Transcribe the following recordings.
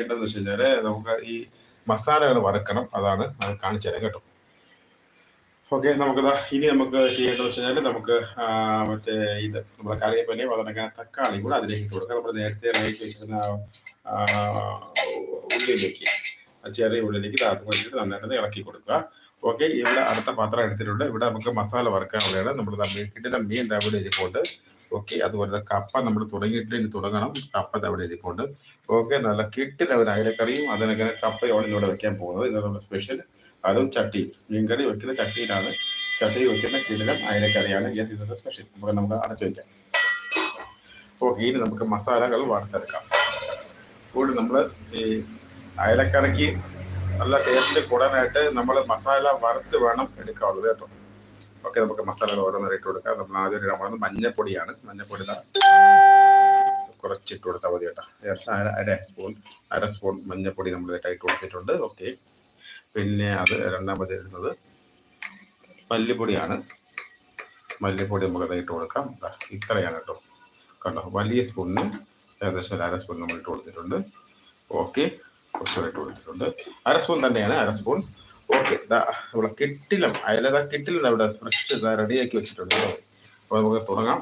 ചെയ്യേണ്ടതെന്ന് വെച്ച് കഴിഞ്ഞാൽ നമുക്ക് ഈ മസാലകൾ വറക്കണം. അതാണ് അത് കാണിച്ചു തരാം കേട്ടോ. ഓക്കെ നമുക്ക് ഇനി നമുക്ക് ചെയ്യേണ്ടത് വെച്ച് കഴിഞ്ഞാൽ നമുക്ക് മറ്റേ ഇത് നമ്മുടെ കറിവേപ്പിലയും അതുപോലെ തക്കാളി കൂടെ അതിലേക്ക് കൊടുക്കാം. നമ്മൾ നേരത്തെ റേറ്റ് വെച്ചിരുന്ന ഉള്ളിലേക്ക് ചെറിയ ഉള്ളിലേക്ക് താത്തു വെച്ചിട്ട് നന്നായിട്ട് ഇളക്കി കൊടുക്കുക. ഓക്കെ ഇവിടെ അടുത്ത പാത്രം എടുത്തിട്ടുണ്ട്. ഇവിടെ നമുക്ക് മസാല വറക്കാനുള്ളതാണ്. നമ്മുടെ കിട്ടുന്ന മീൻ തവിടെ ഇരിപ്പുണ്ട്. ഓക്കെ അതുപോലെ കപ്പ നമ്മൾ തുടങ്ങിയിട്ട് ഇനി തുടങ്ങണം. കപ്പ ദാ ഇവിടെ ഇരിപ്പുണ്ട്. ഓക്കെ നല്ല കിട്ടില്ല ഒരു അയലക്കറിയും അതിനെങ്ങനെ കപ്പയോടെ ഇവിടെ വെക്കാൻ പോകുന്നത്. ഇന്ന് നമ്മുടെ സ്പെഷ്യൽ അതും ചട്ടി മീൻകറി വെക്കുന്ന ചട്ടിയിലാണ്. ചട്ടി വെക്കുന്ന കിടിലം അയലക്കറിയാണ് യെസ് ഇന്നത്തെ സ്പെഷ്യൽ നമുക്ക് നമുക്ക് അടച്ചു വയ്ക്കാം ഓക്കെ ഇനി നമുക്ക് മസാലകൾ വാർത്തെടുക്കാം കൂടി നമ്മൾ ഈ അയലക്കറിക്ക് നല്ല ടേസ്റ്റ് കൂടാനായിട്ട് നമ്മൾ മസാല വറുത്ത് വേണം എടുക്കാവുള്ളത് കേട്ടോ. ഓക്കെ നമുക്ക് മസാലകൾ ഇട്ട് കൊടുക്കാം. നമ്മൾ ആദ്യം ഇടാൻ പോകുന്നത് മഞ്ഞപ്പൊടിയാണ്. മഞ്ഞപ്പൊടി കുറച്ചിട്ട് കൊടുത്താൽ മതി കേട്ടോ. അര അര സ്പൂൺ അര സ്പൂൺ മഞ്ഞപ്പൊടി നമ്മൾ ഇട്ട് കൊടുത്തിട്ടുണ്ട്. ഓക്കെ പിന്നെ അത് രണ്ടാമത് ഇടുന്നത് മല്ലിപ്പൊടിയാണ്. മല്ലിപ്പൊടി നമുക്ക് ഇട്ട് കൊടുക്കാം. ഇത്രയാണ് കേട്ടോ. കണ്ടോ? വലിയ സ്പൂണിന് ഏകദേശം ഒരു അര സ്പൂൺ നമ്മൾ ഇട്ട് കൊടുത്തിട്ടുണ്ട്. ഓക്കെ കുറച്ചുകൂടെ ഇട്ട് കൊടുത്തിട്ടുണ്ട്. അര സ്പൂൺ തന്നെയാണ്. അര സ്പൂൺ ഓക്കെ ഇവിടെ കിട്ടിലും അയലത കിട്ടിലും ഇവിടെ ഫ്രഷ് റെഡിയാക്കി വെച്ചിട്ടുണ്ട് അപ്പോൾ നമുക്ക് തുടങ്ങാം.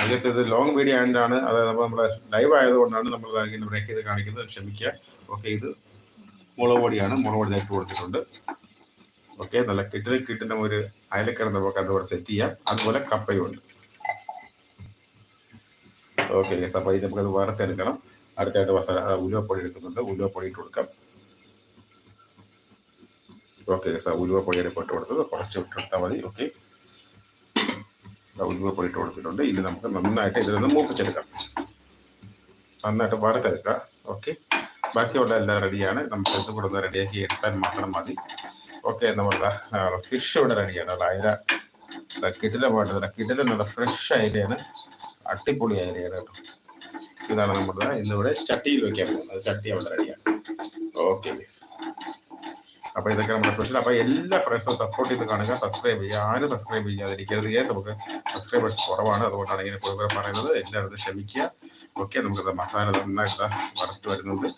അതിനുശേഷം ഇത് ലോങ് വീഡിയോ ആൻഡാണ് അതായത് നമ്മൾ നമ്മുടെ ലൈവ് ആയതുകൊണ്ടാണ് നമ്മൾ ഇങ്ങനെ ബ്രേക്ക് ചെയ്ത് കാണിക്കുന്നത്. ക്ഷമിക്കുക. ഓക്കെ ഇത് മുളക് പൊടിയാണ്. മുളക് പൊടി ഇട്ട് കൊടുത്തിട്ടുണ്ട്. ഓക്കെ നല്ല കിട്ടിലും കിട്ടുന്ന ഒരു അയലക്കറി നമുക്ക് അതുപോലെ സെറ്റ് ചെയ്യാം. അതുപോലെ കപ്പയും ഉണ്ട്. ഓക്കെ യെസ് അപ്പോൾ ഇത് നമുക്കത് വറുത്തെടുക്കണം. അടുത്തായിട്ട് മസാല ഉലുവപ്പൊടി എടുക്കുന്നുണ്ട്. ഉലുവപ്പൊടി ഇട്ട് കൊടുക്കാം. ഓക്കെ യെസ് ഇപ്പോൾ ഇട്ട് കൊടുത്തത്. കുറച്ച് ഇട്ടെടുത്താൽ മതി ഓക്കെ. ഉലുവ പൊടി ഇട്ട് കൊടുത്തിട്ടുണ്ട്. ഇനി നമുക്ക് നന്നായിട്ട് ഇതിലൊന്ന് മൂപ്പിച്ചെടുക്കാം. നന്നായിട്ട് വറുത്തെടുക്കുക ഓക്കെ. ബാക്കിയുള്ള എല്ലാം റെഡിയാണ്. നമുക്ക് ഇത് കൂടെ ഒന്ന് റെഡിയാക്കി എടുത്താൽ മാത്രം മതി. ഓക്കെ നമ്മുടെ ഫിഷ് ഇവിടെ റെഡിയാണ്. അതായത് വേണ്ടത് കിട്ടില നല്ല ഫ്രഷ് അയലയാണ് അട്ടിപ്പൊളി അയലയാണ് കേട്ടോ. ഇതാണ് നമ്മുടെ ഇന്നിവിടെ ചട്ടിയിൽ വെക്കാൻ പോകുന്നത്. ചട്ടി അവിടെ റെഡിയാണ്. ഓക്കെ അപ്പൊ ഇതൊക്കെ നമ്മുടെ സ്പെഷ്യൽ അപ്പൊ എല്ലാ ഫ്രണ്ട്സും സപ്പോർട്ട് ചെയ്ത് കാണുക സബ്സ്ക്രൈബ് ചെയ്യുക. ആരും സബ്സ്ക്രൈബ് ചെയ്യാതിരിക്കരുത്. ഏ നമുക്ക് സബ്സ്ക്രൈബേഴ്സ് കുറവാണ്. അതുകൊണ്ടാണ് ഇങ്ങനെ കൂടുതൽ പറയുന്നത്. എല്ലാവരും ക്ഷമിക്കുക. ഓക്കെ നമുക്ക് മസാല നന്നായിട്ട് വറുത്ത് വരുന്നുണ്ട്.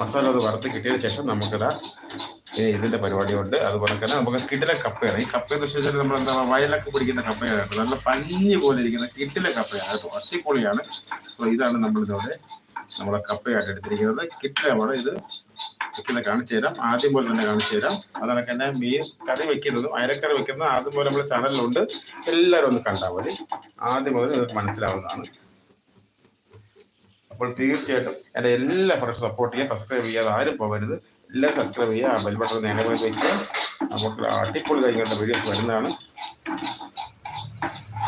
മസാല അത് വറുത്ത് കിട്ടിയതിന് ശേഷം നമുക്കിതാ ഇതിന്റെ പരിപാടിയുണ്ട്. അതുപോലെ തന്നെ നമുക്ക് കിടില കപ്പയാണ്. ഈ കപ്പ എന്ന് വെച്ചാൽ നമ്മൾ എന്താ വയലൊക്കെ പിടിക്കുന്ന കപ്പയാണ്. നല്ല പഞ്ഞി പോലെ ഇരിക്കുന്ന കിടില കപ്പയാണ്. അത് അടിപൊളിയാണ്. അപ്പോൾ ഇതാണ് നമ്മൾ നമ്മളെ കപ്പയായിട്ട് എടുത്തിരിക്കുന്നത്. കിട്ടിലാണ് ഇത് കിട്ടില കാണിച്ചു തരാം. ആദ്യം പോലെ തന്നെ കാണിച്ചു തരാം. അതാണ് തന്നെ മീൻ കറി വെക്കുന്നതും അയലക്കറി വെക്കുന്നതും ആദ്യം പോലെ നമ്മുടെ ചാനലിലുണ്ട് എല്ലാവരും ഒന്ന് കണ്ടാൽ മതി. ആദ്യം മുതൽ നിങ്ങൾക്ക് മനസ്സിലാവുന്നതാണ്. അപ്പോൾ തീർച്ചയായിട്ടും എന്റെ എല്ലാ ഫ്രഷ് സപ്പോർട്ട് ചെയ്യുക സബ്സ്ക്രൈബ് ചെയ്യാതെ ആരും പോകരുത്. എല്ലാവരും സബ്സ്ക്രൈബ് ചെയ്യുക ബെൽ ബട്ടൺ നേരെ പോയി വയ്ക്കുക നമുക്ക് അടിപൊളി കഴിക്കേണ്ട വീഡിയോസ് വരുന്നതാണ്.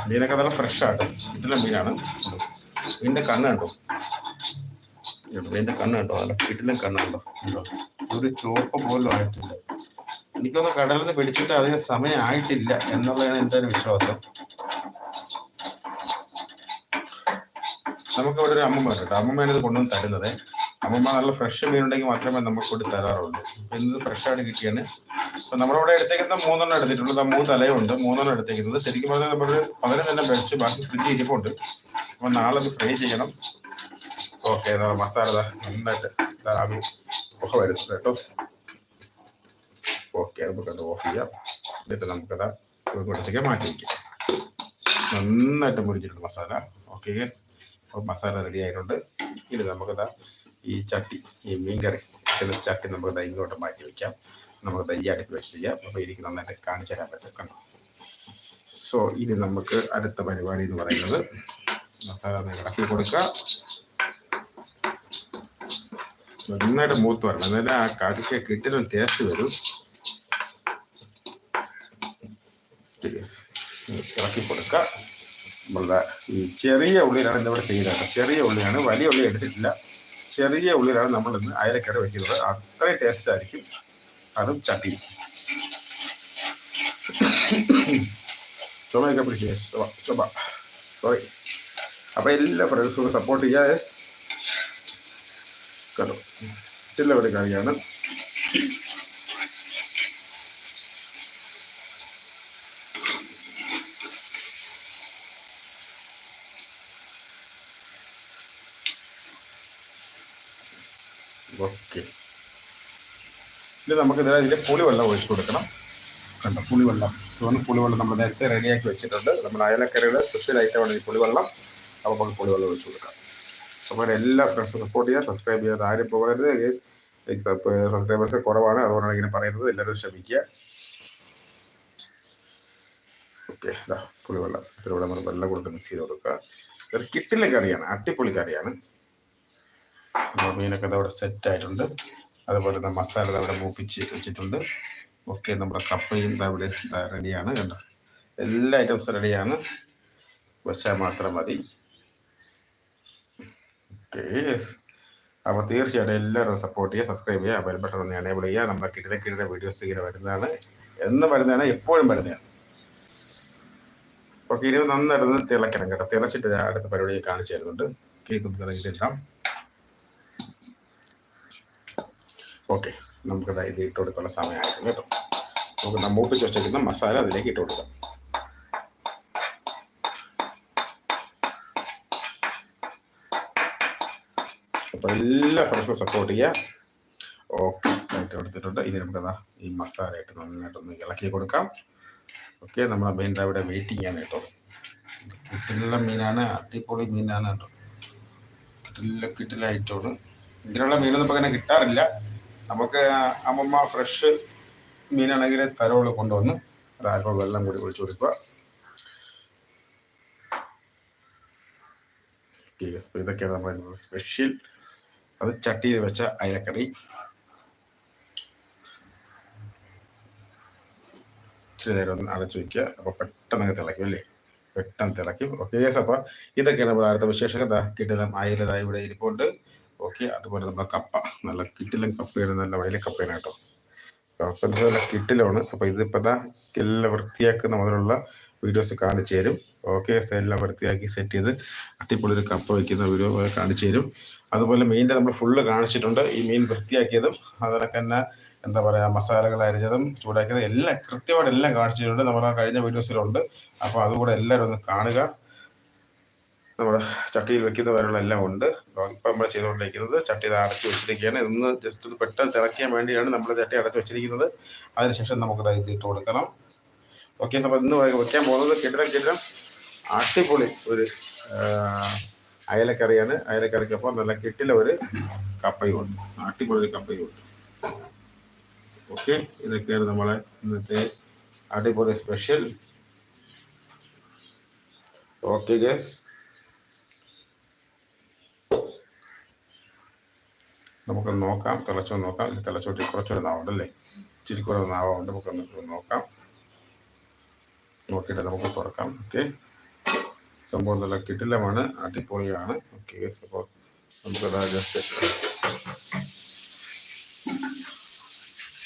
മീനൊക്കെ നല്ല ഫ്രഷ് ആട്ടോ ഇതിലെ മീനാണ്. മീനിന്റെ കണ്ണ് കണ്ടോ കണ്ണുണ്ടോ? അല്ല വീട്ടിലും കണ്ണുണ്ടോ? ഉണ്ടോ ഒരു ചുവപ്പ് പോലും ആയിട്ടില്ല. എനിക്കൊന്ന് കടലിൽ നിന്ന് പിടിച്ചിട്ട് അതിന് സമയം ആയിട്ടില്ല എന്നുള്ളതാണ് എന്റെ ഒരു വിശ്വാസം. നമുക്ക് ഇവിടെ ഒരു അമ്മമ്മ കേട്ടോ. അമ്മമ്മേനത് കൊണ്ടുവന്ന് തരുന്നത്. അമ്മമ്മ നല്ല ഫ്രഷ് മീൻ ഉണ്ടെങ്കിൽ മാത്രമേ നമുക്ക് കൊണ്ട് തരാറുള്ളൂ. ഇന്ന് ഫ്രഷായിട്ട് കിട്ടിയാണ്. അപ്പം നമ്മളിവിടെ എടുത്തേക്കുന്ന മൂന്നെണ്ണം എടുത്തിട്ടുള്ളത് ആ മൂന്ന് തലയുണ്ട്. മൂന്നെണ്ണം എടുത്തേക്കുന്നത്. ശരിക്കും പറഞ്ഞാൽ നമ്മൾ പകരം തന്നെ വെച്ച് ബാക്കി ഫ്രിഡ്ജ് ഇരിപ്പുണ്ട്. അപ്പം നാളെ അത് ഫ്രൈ ചെയ്യണം. ഓക്കെ മസാല നന്നായിട്ട് അത് ഓഫ് വരുന്നത് കേട്ടോ. ഓക്കെ നമുക്കത് ഓഫ് ചെയ്യാം. എന്നിട്ട് നമുക്കത് ഇവിടത്തേക്ക് മാറ്റി വയ്ക്കാം നന്നായിട്ട് മുരിച്ചിട്ടുണ്ട് മസാല. ഓക്കെ ഗസ് അപ്പോൾ മസാല റെഡി ആയിട്ടുണ്ട്. ഇനി നമുക്കത് ഈ ചട്ടി ഈ മീൻകറി ചില ചട്ടി നമുക്ക് ഇങ്ങോട്ട് മാറ്റി വെക്കാം. നമുക്ക് അടുപ്പ് വെച്ച് ചെയ്യാം. അപ്പോൾ എനിക്ക് നന്നായിട്ട് കാണിച്ചു തരാൻ പറ്റും കണ്ടോ സോ ഇനി നമുക്ക് അടുത്ത പരിപാടി എന്ന് പറയുന്നത് മസാല ഇളക്കി കൊടുക്കുക നന്നായിട്ട് മൂത്ത് വരണം. എന്നാലേ ആ കറിക്ക് കിട്ടുന്ന ടേസ്റ്റ് വരും. ഇറക്കി കൊടുക്ക നമ്മളുടെ ഈ ചെറിയ ഉള്ളിലാണ് ഇന്നിവിടെ ചെയ്യുന്നത് ചെറിയ ഉള്ളിയാണ്. വലിയ ഉള്ളി എടുത്തിട്ടില്ല. ചെറിയ ഉള്ളിലാണ് നമ്മൾ ഇന്ന് അയലക്കറി വയ്ക്കുന്നത് അത്രയും ടേസ്റ്റ് ആയിരിക്കും. അതും ചട്ടി. ചുമ. ചുമ. സോറി അപ്പൊ എല്ലാ ഫ്രണ്ട്സും സപ്പോർട്ട് ചെയ്യുക കേട്ടോ ഡെലിവറി കറിയാണ് ഓക്കെ. ഇനി നമുക്ക് ഇതിൽ പുളിവെള്ളം ഒഴിച്ചു കൊടുക്കണം. കണ്ടോ പുളിവെള്ളം. ചുവന്ന പുളിവെള്ളം നമ്മൾ നേരത്തെ റെഡിയാക്കി വെച്ചിട്ടുണ്ട്. നമ്മുടെ അയലക്കരയുടെ സ്പെഷ്യൽ ഐറ്റമാണ് ഈ പുളിവെള്ളം. അപ്പോൾ നമുക്ക് പുളിവെള്ളം ഒഴിച്ചു കൊടുക്കാം. അപ്പോൾ എല്ലാ ഫ്രണ്ട്സും സപ്പോർട്ട് ചെയ്യുക സബ്സ്ക്രൈബ് ചെയ്യാതെ ആരും പോകരുത്. സബ്സ്ക്രൈബേഴ്സ് കുറവാണ്. അതുകൊണ്ടാണ് ഇങ്ങനെ പറയുന്നത്. എല്ലാവരും ക്ഷമിക്കുക ഓക്കെ ഇതാ പുളിവെള്ളം. പുളിവെള്ളം വെള്ളം കൊടുത്ത് മിക്സ് ചെയ്ത് കൊടുക്കുക. ഇതൊരു കിട്ടിലെ കറിയാണ് അട്ടിപ്പൊളി കറിയാണ്. മീനൊക്കെ അവിടെ സെറ്റ് ആയിട്ടുണ്ട്. അതുപോലെ തന്നെ മസാല അവിടെ മൂപ്പിച്ച് വെച്ചിട്ടുണ്ട്. ഓക്കെ നമ്മുടെ കപ്പയും അവിടെ റെഡിയാണ് കണ്ടോ? എല്ലാ ഐറ്റംസും റെഡിയാണ് വെച്ചാൽ മാത്രം മതി. ഓക്കെ അപ്പോൾ തീർച്ചയായിട്ടും എല്ലാവരും സപ്പോർട്ട് ചെയ്യുക സബ്സ്ക്രൈബ് ചെയ്യുക ബെൽ ബട്ടൺ ഒന്ന് എനേബിൾ ചെയ്യുക. നമ്മുടെ കിട്ടിയ കിട്ടിയ വീഡിയോസ് ഇങ്ങനെ വരുന്നതാണ്. എന്ന് വരുന്നതാണ് എപ്പോഴും വരുന്നതാണ്. ഓക്കെ ഇനി നന്നായിട്ടൊന്ന് തിളക്കണം കേട്ടോ. തിളച്ചിട്ട് അടുത്ത പരിപാടി കാണിച്ചു തരുന്നുണ്ട്. കേക്ക് നമുക്ക് ഇതിടാം. ഓക്കെ നമുക്ക് ഇത് ഇട്ട് കൊടുക്കാനുള്ള സമയമായിരുന്നു കേട്ടോ. നമുക്ക് മൂപ്പിച്ച് ചോദിച്ചിരിക്കുന്ന മസാല അതിലേക്ക് ഇട്ട് കൊടുക്കാം. എല്ലാ ഫ്രണ്ട്സും സപ്പോർട്ട് ചെയ്യുക ഓക്കെ ആയിട്ട് എടുത്തിട്ടുണ്ട് ഇനി നമുക്കതാ ഈ മസാല ആയിട്ട് നന്നായിട്ടൊന്ന് ഇളക്കി കൊടുക്കാം. ഓക്കെ നമ്മളെ മീൻ ഇവിടെ വെയിറ്റിംഗ് ആണ് കേട്ടോ. കിട്ടിലുള്ള മീനാണ് അടിപൊളി മീനാണ് കേട്ടോ. കിട്ടില്ല കിട്ടിലായിട്ടോട് ഇങ്ങനെയുള്ള മീനൊന്നും ഇപ്പം അങ്ങനെ കിട്ടാറില്ല. നമുക്ക് അമ്മമ്മ ഫ്രഷ് മീനാണെങ്കിൽ തരോൾ കൊണ്ടുവന്ന് അതായപ്പോൾ വെള്ളം കൂടി ഒഴിച്ചു കൊടുക്കുക. ഇതൊക്കെയാണ് നമ്മൾ സ്പെഷ്യൽ അത് ചട്ടിയിൽ വെച്ച അയലക്കറി. ഇച്ചിരി നേരം ഒന്ന് അടച്ചു വയ്ക്കുക അപ്പോൾ പെട്ടെന്ന് തിളയ്ക്കും അല്ലേ? പെട്ടെന്ന് തിളയ്ക്കും. ഓക്കെ യെസ് അപ്പോൾ ഇതൊക്കെയാണ് നമ്മുടെ അടുത്ത വിശേഷങ്ങൾ. എന്താ കിട്ടില്ല അയലതായി ഇവിടെ ഇരിപ്പുണ്ട്. ഓക്കെ അതുപോലെ നമ്മുടെ കപ്പ. നല്ല കിട്ടിലും കപ്പയാണ് നല്ല വയല കപ്പയാണ് കേട്ടോ. കപ്പ നല്ല കിട്ടിലാണ്. അപ്പോൾ ഇതിപ്പോൾ ദാ എല്ലാം വൃത്തിയാക്കുന്ന മുതലുള്ള വീഡിയോസ് കാണിച്ചു തരും. ഓക്കെ എല്ലാം വൃത്തിയാക്കി സെറ്റ് ചെയ്ത് അട്ടിപ്പൊളി ഒരു കപ്പ വയ്ക്കുന്ന വീഡിയോ കാണിച്ചു തരും. അതുപോലെ മീനിന്റെ നമ്മൾ ഫുള്ള് കാണിച്ചിട്ടുണ്ട്. ഈ മീൻ വൃത്തിയാക്കിയതും അതിനൊക്കെ തന്നെ എന്താ പറയാ മസാലകൾ അരിഞ്ഞതും ചൂടാക്കിയതും എല്ലാം കൃത്യമായിട്ട് എല്ലാം കാണിച്ചിട്ടുണ്ട്. നമ്മൾ ആ കഴിഞ്ഞ വീഡിയോസിലുണ്ട്. അപ്പോൾ അതുകൂടെ എല്ലാവരും ഒന്ന് കാണുക. നമ്മുടെ ചട്ടിയിൽ വെക്കുന്ന എല്ലാം ഉണ്ട്. ഇപ്പം നമ്മൾ ചെയ്തുകൊണ്ടിരിക്കുന്നത് ചട്ടി ഇത് അടച്ചു വെച്ചിരിക്കുകയാണ്. ഇന്ന് ജസ്റ്റ് ഒന്ന് പെട്ടെന്ന് തിളക്കാൻ വേണ്ടിയാണ് നമ്മൾ ചട്ടി അടച്ചു വെച്ചിരിക്കുന്നത്. അതിനുശേഷം നമുക്ക് ഇത് ഇട്ട് കൊടുക്കണം. ഓക്കെ അപ്പോൾ ഇന്ന് വെക്കാൻ പോകുന്നത് കിടലം കിടലം അടിപൊളി ഒരു അയലക്കറിയാണ്. അയലക്കറിക്കൊപ്പം നല്ല കെട്ടില ഒരു കപ്പയും ഉണ്ട് അടിപൊളി കപ്പയും ഉണ്ട് ഓക്കെ? ഇതൊക്കെയാണ് നമ്മളെ ഇന്നത്തെ അടിപൊളി സ്പെഷ്യൽ. Okay guess. നമുക്ക് നോക്കാം. തിളച്ചോ നോക്കാം. തിളച്ചോട്ടി കുറച്ചൊരു നാവുണ്ടല്ലേ ഇച്ചിരി കുറവ് നാവുണ്ട് നമുക്കൊന്ന് നോക്കാം. നോക്കിയിട്ട് നമുക്ക് തുറക്കാം. ഓക്കെ? സംഭവം നല്ല കിട്ടിലമാണ് അടിപൊളിയാണ്. ഓക്കെ അപ്പോൾ നമുക്ക്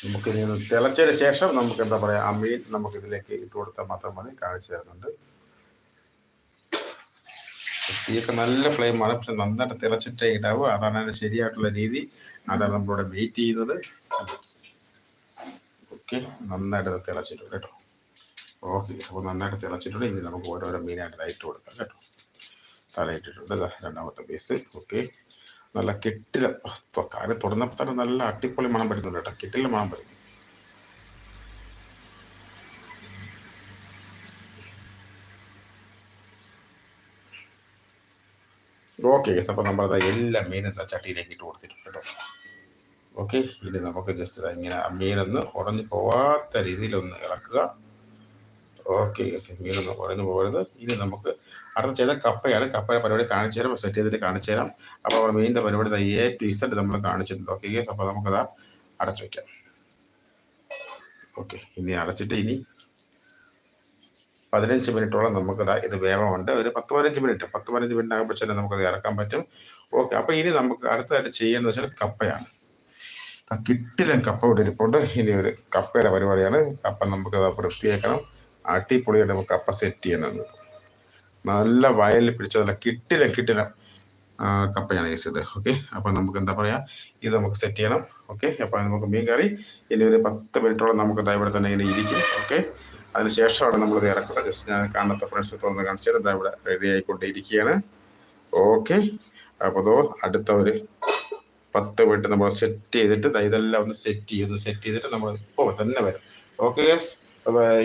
നമുക്ക് ഒന്ന് തിളച്ചതിന് ശേഷം നമുക്ക് എന്താ പറയുക ആ മീൻ നമുക്ക് ഇതിലേക്ക് ഇട്ട് കൊടുത്താൽ മാത്രം മതി കാണിച്ചു തരുന്നുണ്ട്. തീയൊക്കെ നല്ല ഫ്ലെയിമാണ് പക്ഷെ നന്നായിട്ട് തിളച്ചിട്ടേ ഇടാവും. അതാണ് അതിന്റെ ശരിയായിട്ടുള്ള രീതി. അതാണ് നമ്മളിവിടെ വെയിറ്റ് ചെയ്യുന്നത്. ഓക്കെ നന്നായിട്ട് തിളച്ചിട്ടുണ്ട് കേട്ടോ. ഓക്കെ അപ്പോൾ നന്നായിട്ട് തിളച്ചിട്ടുണ്ട്. ഇനി നമുക്ക് ഓരോരോ മീനായിട്ട് ഇട്ട് കൊടുക്കാം കേട്ടോ. തലയിട്ടിട്ടുണ്ട് രണ്ടാമത്തെ പീസ് ഓക്കെ നല്ല കെട്ടില കാര്യം തുറന്നപ്പോൾ തന്നെ നല്ല അട്ടിപ്പൊളി മണം വരുന്നുണ്ട് കേട്ടോ. കെട്ടില മണം വരുന്നു ഓക്കെ ഗസ് അപ്പോൾ നമ്മളത് എല്ലാ മീനും ചട്ടിയിലേക്ക് ഇട്ട് കൊടുത്തിട്ടുണ്ട് കേട്ടോ. ഓക്കെ ഇനി നമുക്ക് ജസ്റ്റ് ഇങ്ങനെ മീനൊന്ന് ഉടഞ്ഞു പോവാത്ത രീതിയിലൊന്ന് ഇളക്കുക. ഓക്കെ യെസ് മീനൊന്ന് പറയുന്നു പോകുന്നത് ഇനി നമുക്ക് അടുത്ത ചെയ്ത കപ്പയാണ്. കപ്പയുടെ പരിപാടി കാണിച്ചു തരാം സെറ്റ് ചെയ്തിട്ട് കാണിച്ചു തരാം. അപ്പോൾ നമ്മൾ മീനിന്റെ പരിപാടി എ ടു നമ്മൾ കാണിച്ചിട്ടുണ്ട്. ഓക്കെ യെസ് അപ്പോൾ നമുക്കത് അടച്ചു വയ്ക്കാം ഓക്കെ ഇനി അടച്ചിട്ട് ഇനി പതിനഞ്ച് മിനിറ്റോളം നമുക്കത് ഇത് വേവമുണ്ട് ഒരു പത്ത് പതിനഞ്ച് മിനിറ്റ് പത്ത് പതിനഞ്ച് മിനിറ്റ് ആകുമ്പോഴത്തേനും നമുക്കത് ഇറക്കാൻ പറ്റും. ഓക്കെ അപ്പോൾ ഇനി നമുക്ക് അടുത്തതായിട്ട് ചെയ്യേണ്ടത് വെച്ചാൽ കപ്പയാണ്. കിട്ടിലും കപ്പ ഇവിടെ ഇരിപ്പുണ്ട്. ഇനി ഒരു കപ്പയുടെ പരിപാടിയാണ്. കപ്പ നമുക്കത് വൃത്തിയാക്കണം. അടിപൊളിയായിട്ട് നമുക്ക് കപ്പ സെറ്റ് ചെയ്യണം നല്ല വയലിൽ പിടിച്ച നല്ല കിട്ടില്ല കപ്പയാണ് യൂസ് ചെയ്തത് ഓക്കെ അപ്പോൾ നമുക്ക് എന്താ പറയുക ഇത് നമുക്ക് സെറ്റ് ചെയ്യണം. ഓക്കെ അപ്പോൾ നമുക്ക് മീൻ കറി ഇനി ഒരു പത്ത് മിനിറ്റോളം നമുക്ക് ഇവിടെ തന്നെ ഇങ്ങനെ ഇരിക്കും. ഓക്കെ അതിന് ശേഷമാണ് നമ്മൾ ഇത് ഇറക്കുന്നത്. ജസ്റ്റ് ഞാൻ കാണാത്ത ഫ്രണ്ട്സ് തുറന്ന് കാണിച്ചാൽ ഇതാ ഇവിടെ റെഡി ആയിക്കൊണ്ടിരിക്കുകയാണ് ഓക്കെ അപ്പോൾ അതോ അടുത്ത ഒരു പത്ത് മിനിറ്റ് നമ്മൾ സെറ്റ് ചെയ്തിട്ട് ഇതെല്ലാം ഒന്ന് സെറ്റ് ചെയ്യുന്നു സെറ്റ് ചെയ്തിട്ട് നമ്മൾ ഇപ്പോൾ തന്നെ വരും. Okay bye